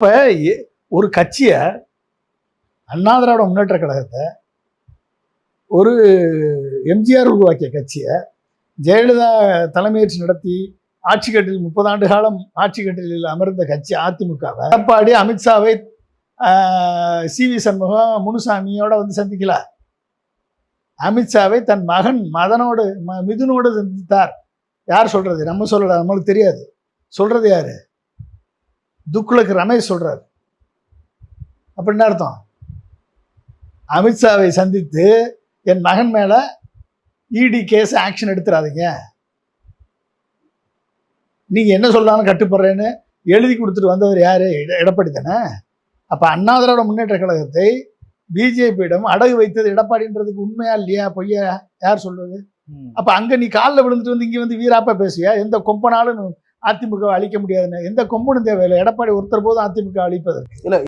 இப்ப ஒரு கட்சியை அண்ணா திராவிட முன்னேற்ற கழகத்தை ஒரு எம்ஜிஆர் உருவாக்கிய கட்சியை ஜெயலலிதா தலைமையேற்று நடத்தி ஆட்சி கட்டில் முப்பது ஆண்டு காலம் ஆட்சி கட்டிலில் அமர்ந்த கட்சி அதிமுகவை எடப்பாடி அமித்ஷாவை சி வி சண்முகம் முனுசாமியோட வந்து சந்திக்கல அமித்ஷாவை தன் மகன் மதனோடு ம- மிதுனோடு சந்தித்தார். யார் சொல்றது? நம்ம சொல்லல நம்மளுக்கு தெரியாது. சொல்றது யாரு? துக்குளுக்கு ரமேஷ் சொல்றாரு. அப்படின்னு அர்த்தம்? அமித்ஷாவை சந்தித்து என் மகன் மேல இடி கேஸ் ஆக்ஷன் எடுத்துறாதீங்க. நீங்க என்ன சொல்லாலும் கட்டுப்படுறேன்னு எழுதி கொடுத்துட்டு வந்தவர் யாரு? எட- எடப்பாடி தானே? அப்ப அண்ணா திராவிட முன்னேற்ற கழகத்தை பிஜேபியிடம் அடகு வைத்தது எடப்பாடின்றதுக்கு உண்மையா இல்லையா? பொய்யா? யார் சொல்றது? அப்ப அங்க நீ காலில் விழுந்துட்டு வந்து இங்க வந்து வீராப்பா பேசுவியா? எந்த கொம்பனாலும் அதிமுக அழிக்க முடியாதுன்னு. எந்த கொம்பனும் தேவையில்லை. எடப்பாடி ஒருத்தர் போதும் அதிமுக அழிப்பதற்கு.